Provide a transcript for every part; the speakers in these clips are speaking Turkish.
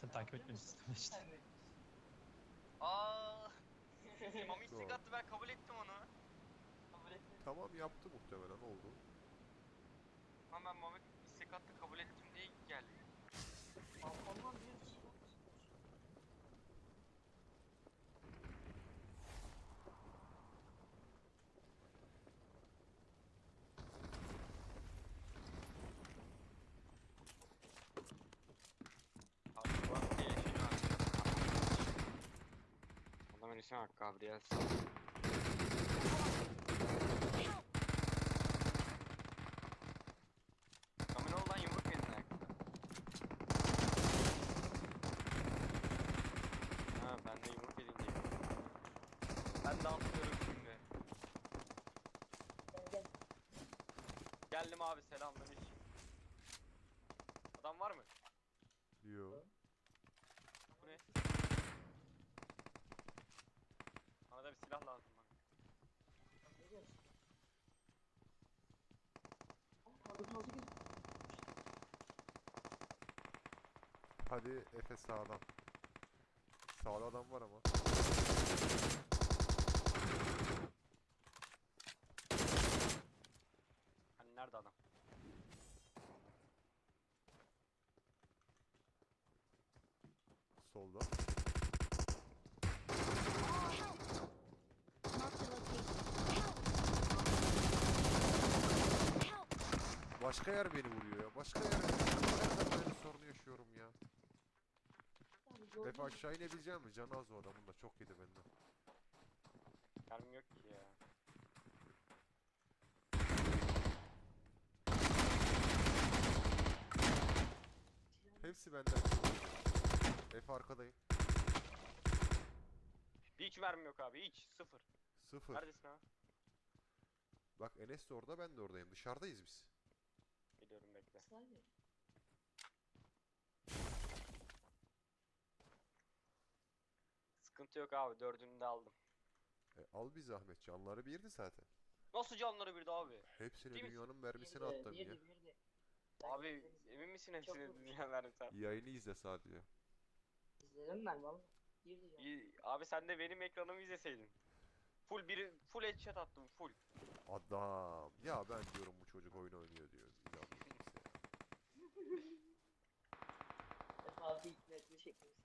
Sen takip etmemişsin işte. Aa. Mami istek attı ben kabul ettim onu. Kabul etmedim. Tamam yaptı muhtemelen oldu. Ama ben Mami istek attı kabul ettim diye geldi. Balkondan bir kişi yok. Abi bak diye şey var. Adamın ismi bak Gabriel. Ayakta. Ha ben de yumruk diye. Ben şimdi. Gel gel. Geldim abi selamünaleyküm. Adam var mı? Diyor. Bu ne? Bana da bir silah lazım bak. Ne diyorsun? Ama kaldı kaldı gibi. Hadi Efe sağdan. Sağda adam var ama. Hani nerede adam? Solda. Başka yer beni vuruyor ya. Başka yer beni vuruyor. Nereden böyle sorunu yaşıyorum ya. Mü? aşağı inebileceğim mi? Canı az o adamın da çok yedi benden. Mermim yok ki ya. Hepsi benden. Efe arkadayım. Hiç mermim yok abi hiç sıfır. Sıfır. Neredesin abi? Bak Enes de orada ben de oradayım. Dışarıdayız biz. Geliyorum bekle. Saniye. Sıkıntı yok abi dördünü de aldım. E, al bir zahmet. Canları birdi zaten. Nasıl canları birdi abi? Hepsini Değil mi? dünyanın mermisine Birdi, attım ya. birdi, birdi. Ben Abi izledim. emin misin Çok hepsini vurmuş. dünya verdim sen? Yayını izle sadece. İzledim ben valla. İyi, Abi sen de benim ekranımı izleseydin. Full biri full headshot attım full. Adam. Ya ben diyorum bu çocuk oyun oynuyor diyor. İnanmıyorum. Defa bir hikmetli şeklimiz.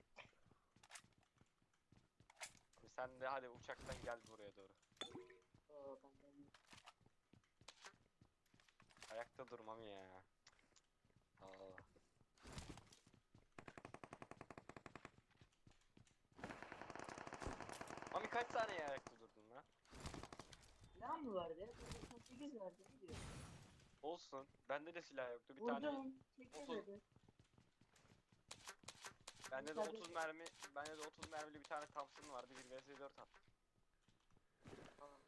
Abi sen de hadi uçaktan gel buraya doğru. Oo ben de Ayakta durmam ya. Aa. Mami kaç saniye ayakta durdun lan? Silah mı vardı? 98 vardı diyor? Olsun. Bende de silah yoktu. Bir tane Vurdum. Çekemedi. Bende de Tabii. 30 mermi, bende de 30 mermili bir tane Thompson vardı. Bir vs 4 attım. Tamam.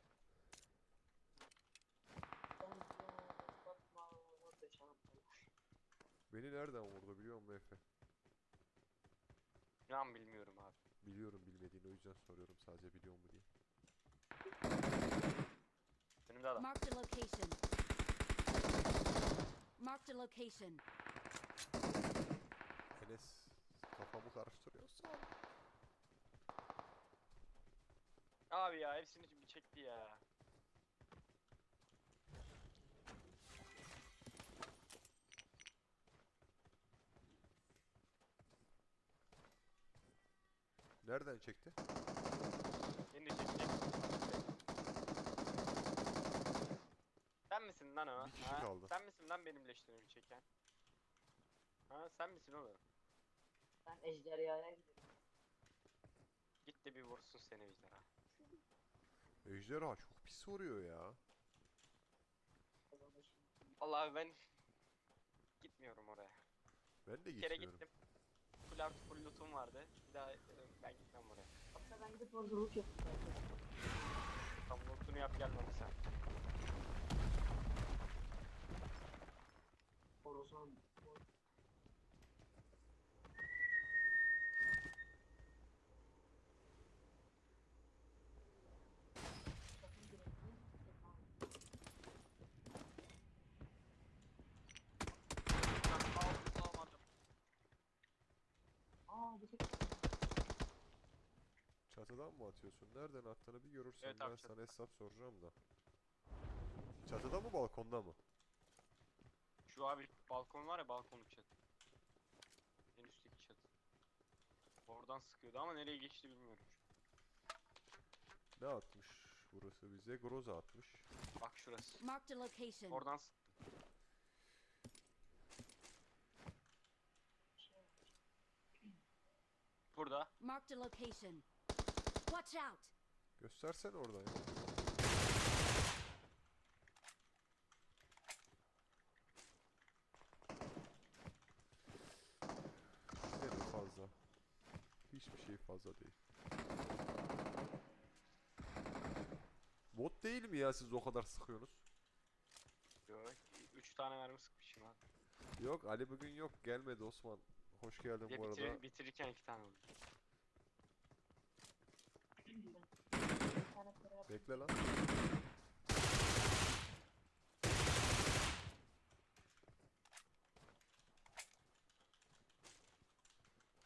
Beni nereden vurdu biliyor musun Efe? İnan bilmiyorum abi. Biliyorum bilmediğini o yüzden soruyorum sadece biliyor mu diye. Önümde adam. Mark the location. Mark the location. Enes kafamı karıştırıyorsa. Abi ya hepsini bir çekti ya. Nereden çekti? Beni de çekecek. Sen misin lan o? Bir kişi kaldı. Sen misin lan benim leşlerimi çeken? Ha sen misin oğlum? Ben ejderhaya gidiyorum. Git de bir vursun seni ejderha. Ejderha çok pis vuruyor ya. Vallahi ben gitmiyorum oraya. Ben de Bir kere gitmiyorum. gittim. Full artı full lootum vardı. Bir daha e, ben gitmem oraya. Hatta ben gidip orada loot yapayım. Tam lootunu yap gel bana sen. Horozan. Ben altı almadım. Aa bir tek Çatıdan mı atıyorsun? Nereden attığını bir görürsen Evet ben abi, sana çatıdan. hesap soracağım da. Çatıda mı balkonda mı? Şu abi balkon var ya balkonun çatı. En üstteki çatı. Oradan sıkıyordu ama nereye geçti bilmiyorum. Ne atmış burası bize? Groza atmış. Bak şurası. Marked a location. Oradan sıktı. Burada. Marked a location. Watch out! Göstersen oradan ya. De fazla. Hiçbir şey fazla değil. Bot değil mi ya siz o kadar sıkıyorsunuz? Yok. 3 tane mermi sıkmışım abi. Yok Ali bugün yok gelmedi Osman. Hoş geldin Ya bu arada. bitir, bitirirken 2 tane oldu. bir tane para yaptım. Bekle lan.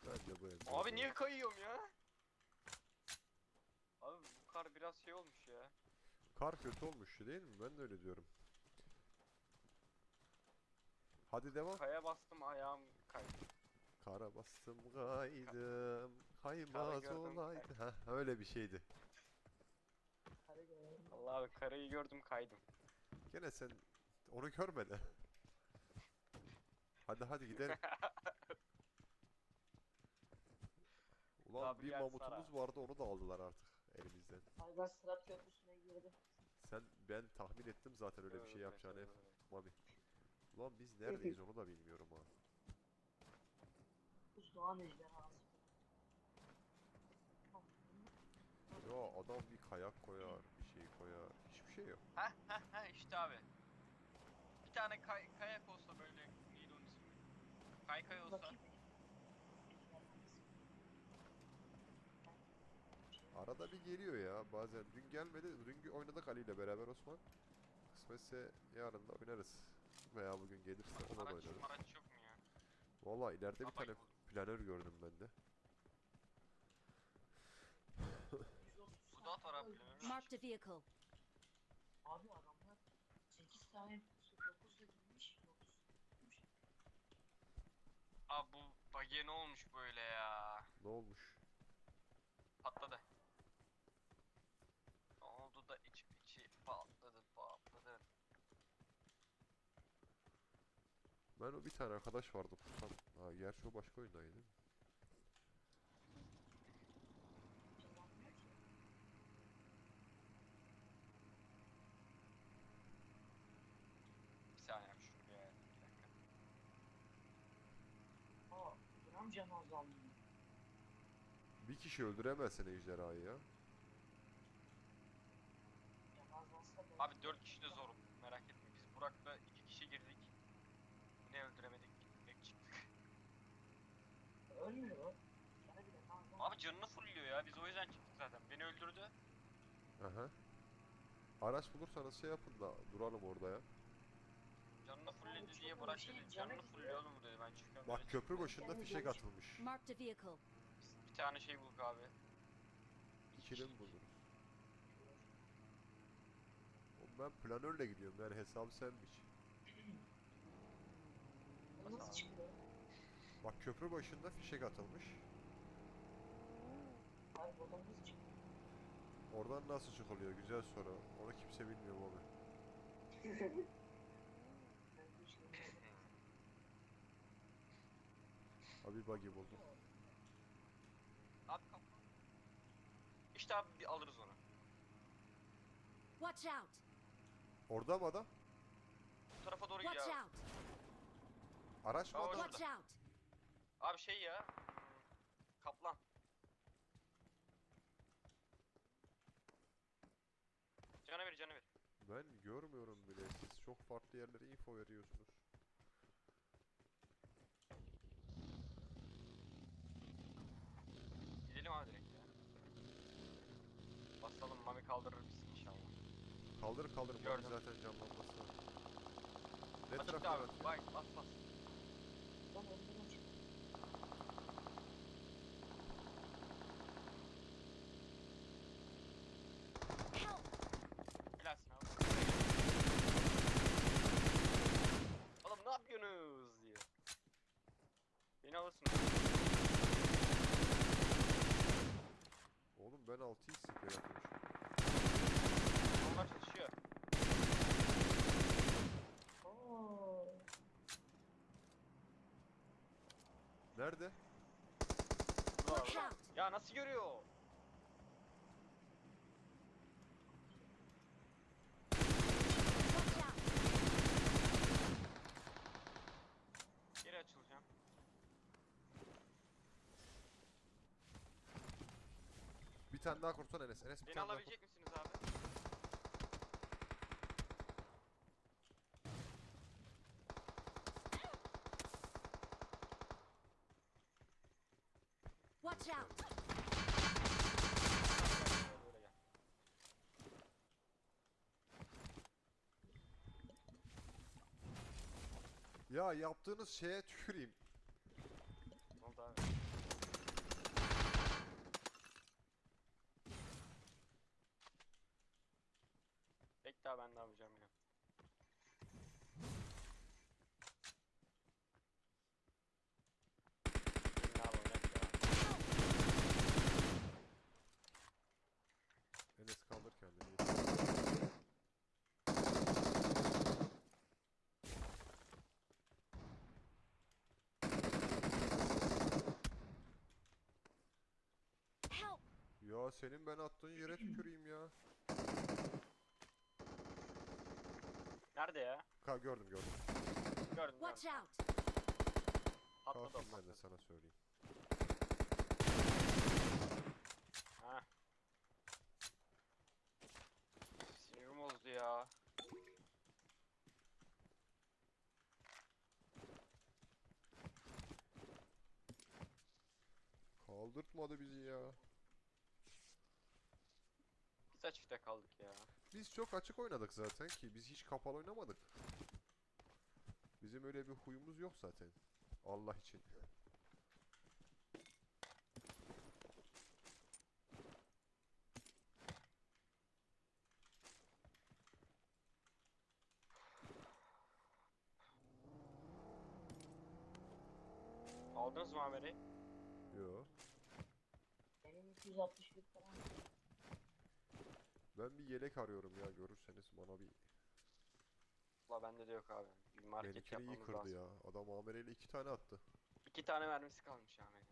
Ben de bu evde. Abi niye kayıyorum ya? Abi bu kar biraz şey olmuş ya. Kar kötü olmuş değil mi? Ben de öyle diyorum. Hadi devam. Kaya bastım ayağım kaydı. Kara bastım kaydım. Kaymaz gördüm, olaydı. Heh, öyle bir şeydi. Abi karayı gördüm kaydım. Gene sen onu görmedi. Hadi hadi gidelim. Ulan Abi bir gel mamutumuz Sara. vardı onu da aldılar artık elimizden. Ay ben Sırat Köprüsü'ne girdim. Sen ben tahmin ettim zaten öyle bir şey yapacağını hep evet. Mami. Ulan biz neredeyiz onu da bilmiyorum ha. Uz Doğan Ejderhası. Ya adam bir kayak koyar, bir şey koyar. Hiçbir şey yok. Heh heh heh işte abi. Bir tane kay kayak olsa böyle neydi onun ismi? Kaykay olsa. Arada bir geliyor ya bazen. Dün gelmedi. Dün oynadık Ali ile beraber Osman. Kısmetse yarın da oynarız. Veya bugün gelirse ona da oynarız. araç yok mu ya? Valla ileride bir tane planör gördüm ben de. Bu da atar abi. Marked a vehicle. Abi adamlar 8 tane 9 da girmiş. 9. Abi bu bagiye ne olmuş böyle ya? Ne olmuş? Patladı. Ne oldu da içi içi patladı patladı. Ben o bir tane arkadaş vardı Kusan. Ha gerçi o başka oyundaydı değil mi? Bir saniye abi şunu bir ayarlayayım, bir dakika. Aa, canı azaldı. Bir kişi öldüremezsin ejderhayı ya. Abi 4 kişi de zorum merak etme. Biz Burak'la 2 kişi girdik. Ne öldüremedik. Tek çıktık. Ölmüyor o. Bile. Abi canını fullüyor ya. Biz o yüzden çıktık zaten. Beni öldürdü. Aha. Araç bulursanız şey yapın da duralım orada ya. Canını fulledi diye Burak dedi. Canını oğlum dedi. Ben çıkıyorum. Bak dedi, köprü başında fişek atılmış. Marked a vehicle. Bir tane şey bulduk abi. İkili mi buluruz? Oğlum ben planörle gidiyorum yani hesabı sen biç. Nasıl çıkıyor? Bak köprü başında fişek atılmış. Abi buradan nasıl çıkıyor? Oradan nasıl çıkılıyor? Güzel soru. Onu kimse bilmiyor abi. Ben bu işi bilmiyorum. Abi buggy buldum. Abi kapı. İşte abi bir alırız onu. Watch out! Orada mı adam? Bu tarafa doğru Watch gidiyor. abi. out! Araç mı Aa, adam? Watch out! Abi şey ya. Kaplan. Canaver canaver. Ben görmüyorum bile. Siz çok farklı yerlere info veriyorsunuz. kaldırır bizi inşallah. Kaldırır kaldırır. Gördüm. Zaten cam bombası var. Red Açık tarafta abi. evet. Bas bas. Tamam ondan açık. Helalsin. Oğlum ne yapıyorsunuz diyor. Beni alırsın. Oğlum ben 6'yı sıkıyor. Nerede? Watch out! Ya nasıl görüyor? Watch out! Geri açılacağım. Bir tane daha kurtar Enes. Enes bir Beni tane daha alabilecek misiniz abi? Watch out! Böyle gel. kur. Ya yaptığınız şeye tüküreyim. Ne oldu abi? Bekle abi ben de yapacağım ya. Ne yapalım ya? Enes kaldır kendini. Help! Ya senin ben attığın yere tüküreyim ya. Nerede ya? Ka gördüm gördüm. Gördüm Watch gördüm. out! Kalsın ben de sana söyleyeyim. Ha. Sinirim bozdu ya. Kaldırtmadı bizi ya. Biz açıkta kaldık ya. Biz çok açık oynadık zaten ki. Biz hiç kapalı oynamadık. Bizim öyle bir huyumuz yok zaten. Allah için. Aldınız mı haberi? Yo. Benim 261 falan. Ben bir yelek arıyorum ya görürseniz bana bir Valla bende de yok abi. Bir market benimkini iyi yapmamız kırdı lazım. ya. Adam amereyle iki tane attı. İki tane mermisi kalmış ya Ahmet'in.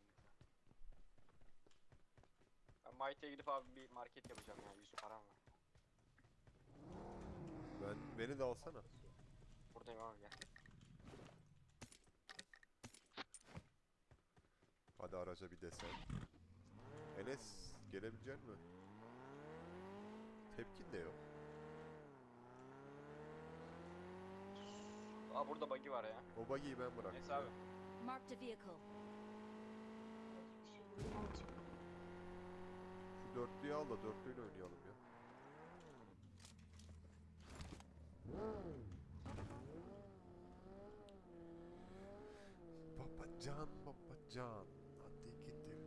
Ben Mighty'e gidip abi bir market yapacağım ya. 100 param var. Ben beni de alsana. Buradayım abi gel. Hadi araca bir desen. Enes gelebilecek mi? Tepkin de yok. Aa burada buggy var ya. O buggy'yi ben bıraktım. Neyse abi. Marked a vehicle. Şu dörtlüyü al da dörtlüyle oynayalım ya. Babacan babacan hadi gidelim.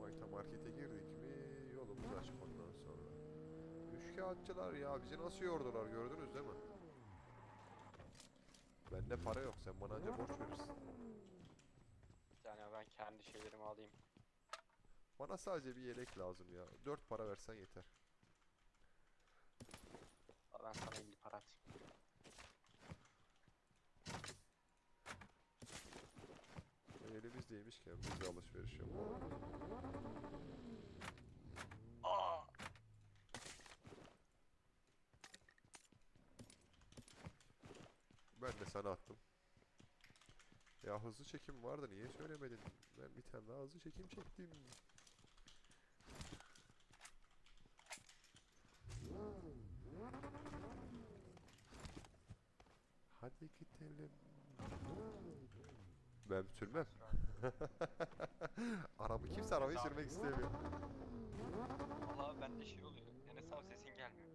Mayta markete girdik mi yolumuz açık ondan sonra. Üçkağıtçılar ya bizi nasıl yordular gördünüz değil mi? Bende para yok sen bana anca borç verirsin. Yani ben kendi şeylerimi alayım. Bana sadece bir yelek lazım ya. Dört para versen yeter. Ben sana 50 para atayım. E, elimizdeymişken biz de alışveriş yapalım. Aa! Sana attım. Ya hızlı çekim vardı niye söylemedin? Ben bir tane daha hızlı çekim çektim. Hadi gidelim. Ben sürmem. Araba kimse arabayı Abi. sürmek istemiyor. Valla bende şey oluyor. Enes abi sesin gelmiyor.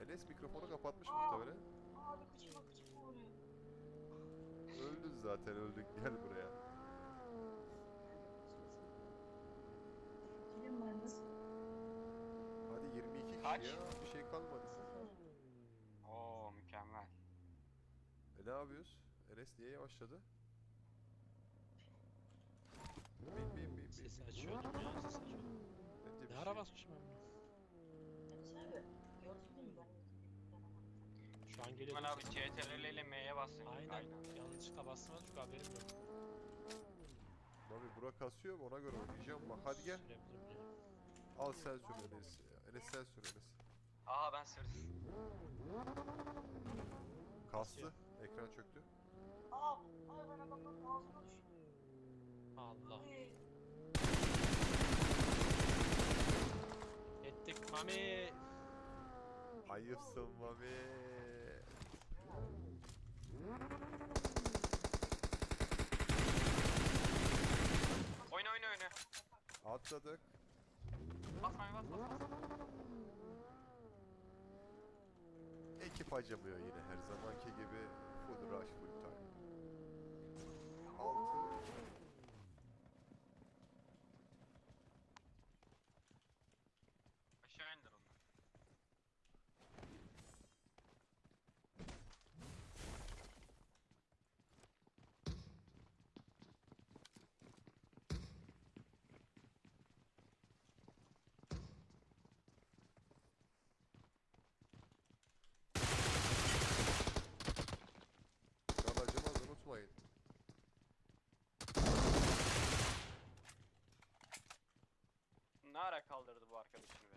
Enes mikrofonu kapatmış Aa. muhtemelen. Abi kıçıma kıçıma vuruyor. Öldün zaten öldün gel buraya. Nasıl? Hadi 22 kişi Kaç? ya bir şey kalmadı. Oo mükemmel. E ne yapıyoruz? Enes niye yavaşladı? Bin bin bin bin. Sesi bin. açıyordum ya sesi açıyordum. Bence bir Ne ara şey- basmışım ben bunu? Sen abi gördün mü ben? Şu an geliyor. Aman abi? CTRL ile M'ye basın. Aynen. Yanlışlıkla bastım çünkü haberim yok. Mami bura kasıyor ona göre oynayacağım bak hadi gel. Sürebilirim ya. Al sen sür Enes. Enes sen sür Enes. Aha ben sürdüm. Kastı. Ekran çöktü. Aa, ay ben adamın ağzına düştüm. Allah. Ay, Ettik Mami. Ayıpsın Mami. Oyna oyna oyna. Atladık. Basmayın bas bas bas. Ekip acımıyor yine her zamanki gibi. Full rush full time. Altı. Aşağı indir onu. Can acımaz unutmayın. Ara kaldırdı bu arkadaşını be?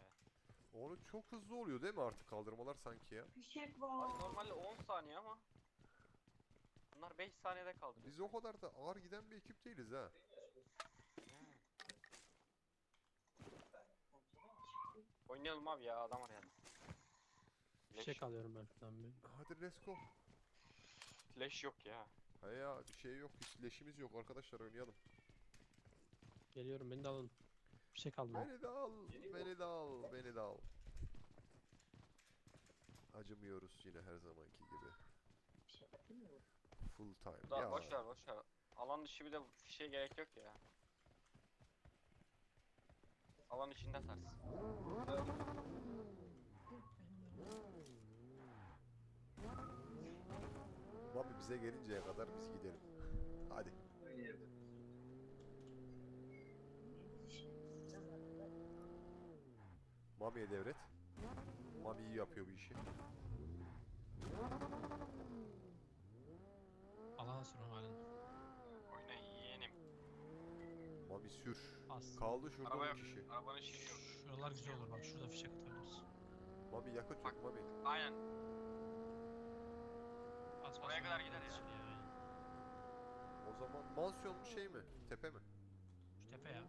Onu çok hızlı oluyor değil mi artık kaldırmalar sanki ya? Fişek var. Abi normalde 10 saniye ama. Bunlar 5 saniyede kaldırıyor. Biz o kadar da ağır giden bir ekip değiliz ha. Oynayalım abi ya adam arayalım. Leş, Fişek alıyorum ben bir. Hadi let's go. leş yok ya. Ha ya bir şey yok hiç leşimiz yok arkadaşlar oynayalım. Geliyorum beni de alın. Fişek aldım. ben. Beni de al, beni de al, beni de al. Acımıyoruz yine her zamanki gibi. Fişek değil mi bu? Full time. Daha ya. boş ver boş ver. Alan dışı bir de fişe gerek yok ya. Alan içinde ters. Mami bize gelinceye kadar biz gidelim. Hadi. Mami'ye devret. Mami iyi yapıyor bu işi. Alana sürün halen. Oyna yeğenim. Mami sür. Az. Kaldı şurada Araba bir yok. kişi. Arabanın şeyi yok. Şuralar güzel olur bak şurada fişek atabiliriz. Mami yakıt Bak. yok Mami. Aynen. Az Oraya kadar gider ya. O zaman mansiyon mu şey mi? Tepe mi? Şu tepe ya.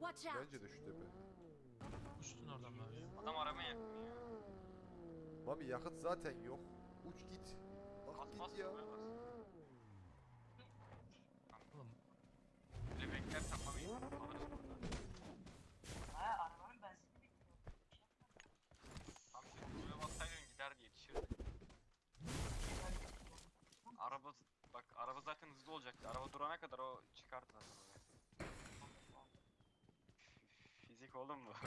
Watch out! Bence de şu tepe. Uçtun oradan Mami. Adam araba yakmıyor ya. Mami yakıt zaten yok. Uç git. Bas Bak bas git ya. buraya bas. Oğlum Böyle beklersen mami alırız burada. Ha arabanın benzini bitiyor. Tam şimdi buraya bassaydın giderdi yetişirdi. Araba bak araba zaten hızlı olacaktı. Araba durana kadar o çıkardı zaten oraya. Fizik oğlum bu.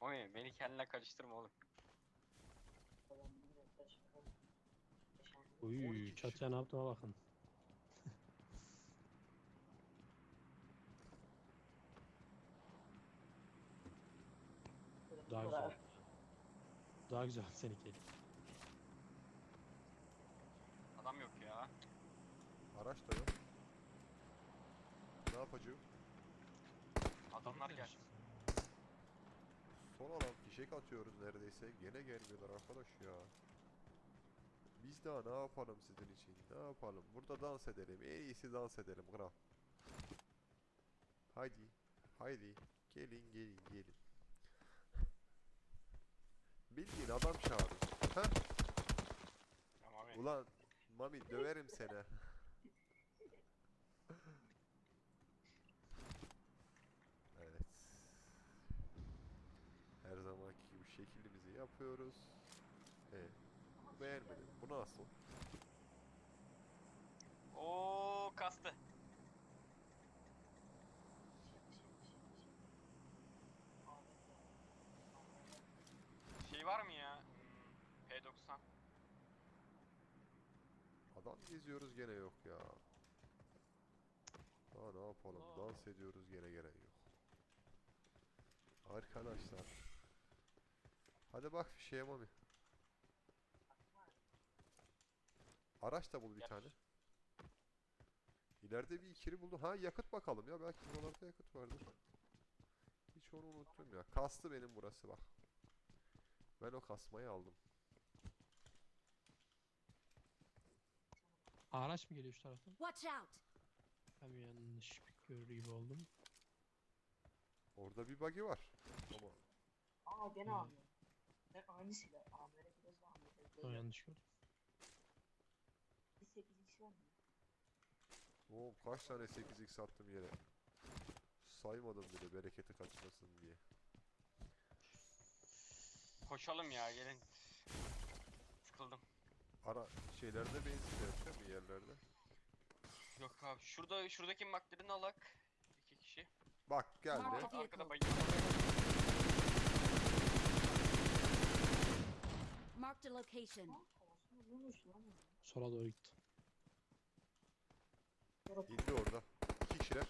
Oy beni kendine karıştırma oğlum. Falan bir yaklaşık on- beş elde. 12 Uy çatıya ne yaptığıma bakın. Daha güzel. Daha güzel seninki. Adam yok ya. Araç da yok. Ne yapacağım? Adamlar gelsin. Son alan fişek atıyoruz neredeyse. Gene gelmiyorlar arkadaş ya. Biz daha ne yapalım sizin için? Ne yapalım? Burada dans edelim. En iyisi dans edelim kral. Haydi. Haydi. Gelin gelin gelin. Bildiğin adam abi. Ulan Mami döverim seni. yapıyoruz. Evet. Beğenmedim. Bu nasıl? Oo kastı. Şey var mı ya? P90. Adam geziyoruz gene yok ya. Daha ne yapalım? Dans ediyoruz gene gene yok. Arkadaşlar Hadi bak bir şeye mami. Araç da bul bir tane. İleride bir ikili buldum. Ha yakıt bakalım ya. Belki buralarda yakıt vardır. Hiç onu unuttum ya. Kastı benim burası bak. Ben o kasmayı aldım. Araç mı geliyor şu taraftan? Watch out! Mi yanlış bir görür gibi oldum. Orada bir buggy var. Ama Aa gene abi. Ben aynı silah. Amir'e biraz daha Amir'e Ben yanlış gördüm. Bir 8 x var mı? Oğlum kaç tane 8x attım yere. Saymadım bile bereketi kaçmasın diye. Koşalım ya gelin. Sıkıldım. Ara şeylerde benzin de değil mi yerlerde? Yok abi şurada şuradaki maklerini alak. İki kişi. Bak geldi. Arkada bayılıyor. Marked a location. Sola doğru gitti. İndi orada. İki kişiler.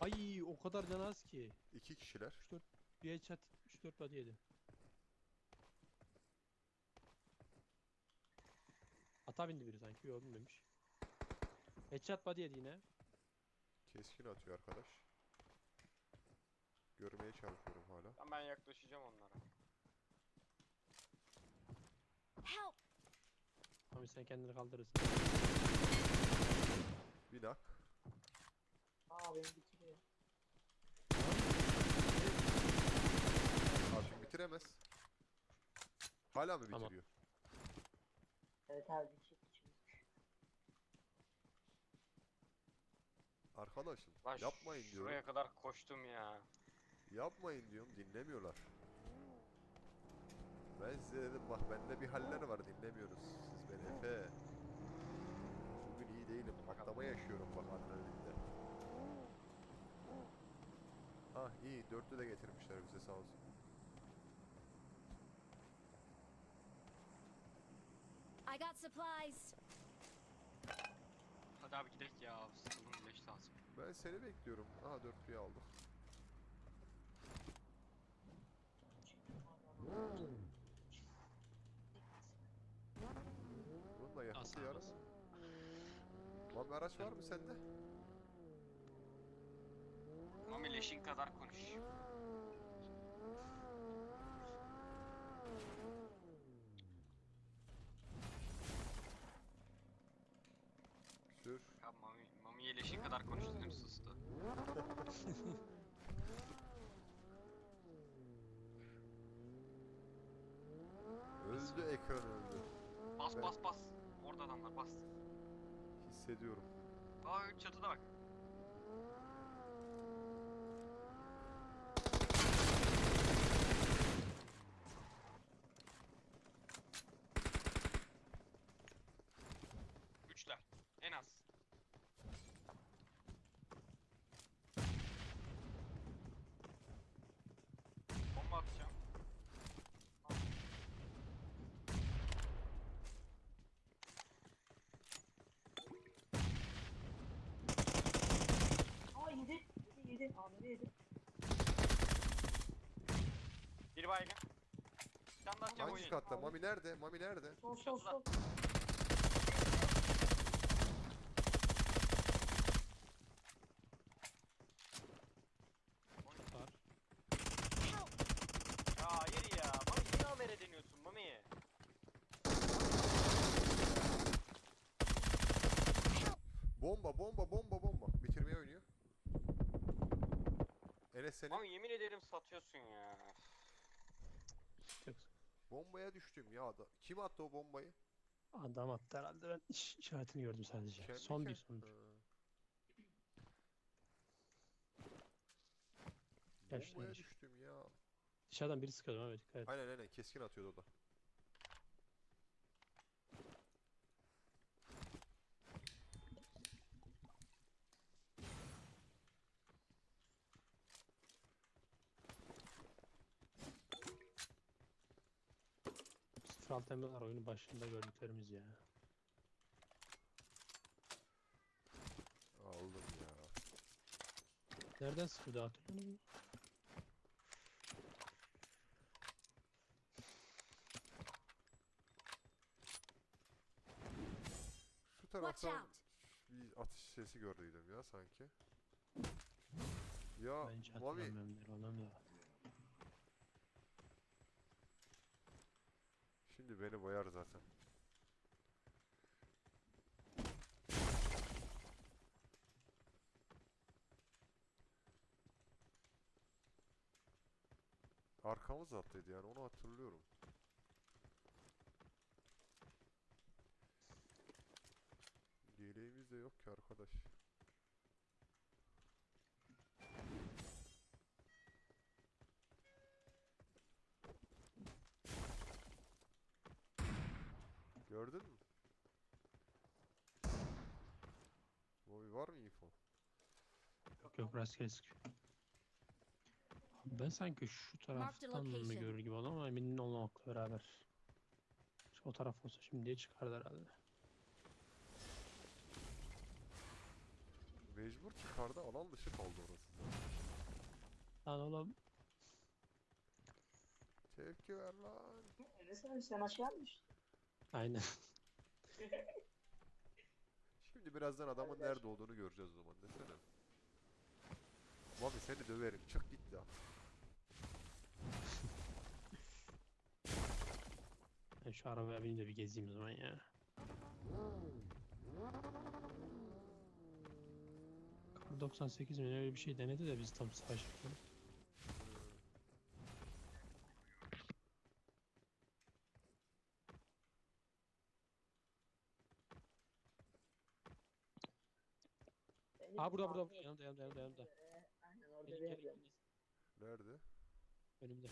Ay o kadar can az ki. İki kişiler. Bir headshot 3-4 body yedi. Ata bindi biri sanki. Yok binmemiş. Headshot body yedi yine. Keskin atıyor arkadaş. Görmeye çalışıyorum hala. Ben, ben yaklaşacağım onlara. Help! Ama sen kendini kaldırırsın. Bir nak. Aa beni bitiriyor. Abi bitiremez. Hala mı Tamam. bitiriyor? Evet abi bir şey içimiz. Arkadaşım Lan yapmayın diyorum. Şuraya kadar koştum ya. Yapmayın diyorum dinlemiyorlar. Ben size dedim bak bende bir haller var dinlemiyoruz. Siz beni Efe. Bugün iyi değilim. Patlama yaşıyorum bak adrenalinde. Ah iyi dörtlü de getirmişler bize sağ olsun. I got supplies. Hadi abi gidelim ya. Sıkıldım leş lazım. Ben seni bekliyorum. Aha dörtlüyü aldık. Bununla yarım. olsun. Lan bir araç var mı sende? Mami leşin kadar konuş. Sür. Ya Mami, Mami'ye leşin kadar konuş dedim sustu. Öldü ekran öldü. Bas Ben- bas bas. Orada adamlar bas. Hissediyorum. Aa çatıda bak. Üçler. En az. Bomba atacağım. Aa yedi. Yedi yedi. Amir'e yedi. Bir baygın. Tane daha atacağım Hangi katta? Mami nerede? Mami nerede? Sol sol sol. Ya hayır ya. Mami yine amere deniyorsun Mami. Bomba bomba bomba bomba. Bitirmeye oynuyor. Enes seni Mami yemin ederim satıyorsun ya. Bombaya düştüm ya. Da. Kim attı o bombayı? Adam attı herhalde. Ben iş- işaretini gördüm sadece. Kendi son bir son bir. Ha. Bombaya düştüm ya. Dışarıdan biri sıkıyordu ama dikkat et. Aynen aynen keskin atıyordu o da. Alt emreler oyunun başında gördüklerimiz ya. Aldım ya. Nereden sıkıyordu hatırlıyor musun? Şu taraftan out. bir atış sesi gördüydüm ya sanki. Ya Ben hiç Mami hatırlamıyorum da. Boyar zaten. Arkamız attıydı yani onu hatırlıyorum. Yeleğimiz de yok ki arkadaş. Abi Ben sanki şu taraftan mı görür gibi oldum ama emin olmamakla beraber. Şu o taraf olsa şimdiye çıkardı herhalde. Mecbur çıkardı alan dışı kaldı orası. Lan oğlum Tepki ver lan. Enes abi sen aşağı mı düştün? aynen. Şimdi birazdan adamın nerede olduğunu göreceğiz o zaman desene. Mami seni döverim çık git ya. Ben şu arabaya bineyim de bir gezeyim o zaman ya. Kar 98 mi ne öyle bir şey denedi de biz tam savaşırken. Benim Aa burada burada burada yanımda yanımda yanımda yanımda. Gelin, yerde. gelin. Nerede? Önümde.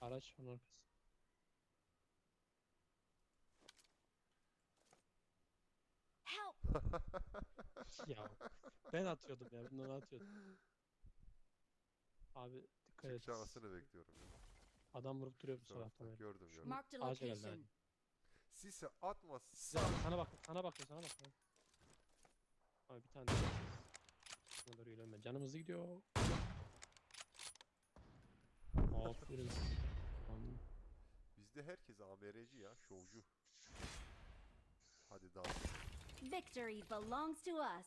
Araç onun arkası. Help! ya ben atıyordum ya ben onu atıyordum. Abi dikkat et. Çıkacağını bekliyorum ya. Adam vurup duruyor bu tarafta. taraftan. böyle. Gördüm gördüm. Marked a Ağaca geldi location. atma. Size, sana bak sana bakıyor sana bakıyor. Abi bir tane daha. Sana doğru geliyorum ben. Canım hızlı gidiyor. Aferin. Bizde herkes AMR'ci ya. Şovcu. Hadi daha. Victory belongs to us.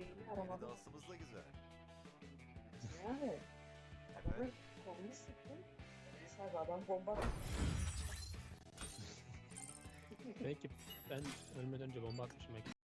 Yeni dansımız da güzel. Yani. Adamı kolunu sıktın. Abi adam bomba. Belki ben ölmeden önce bomba atmışım. belki.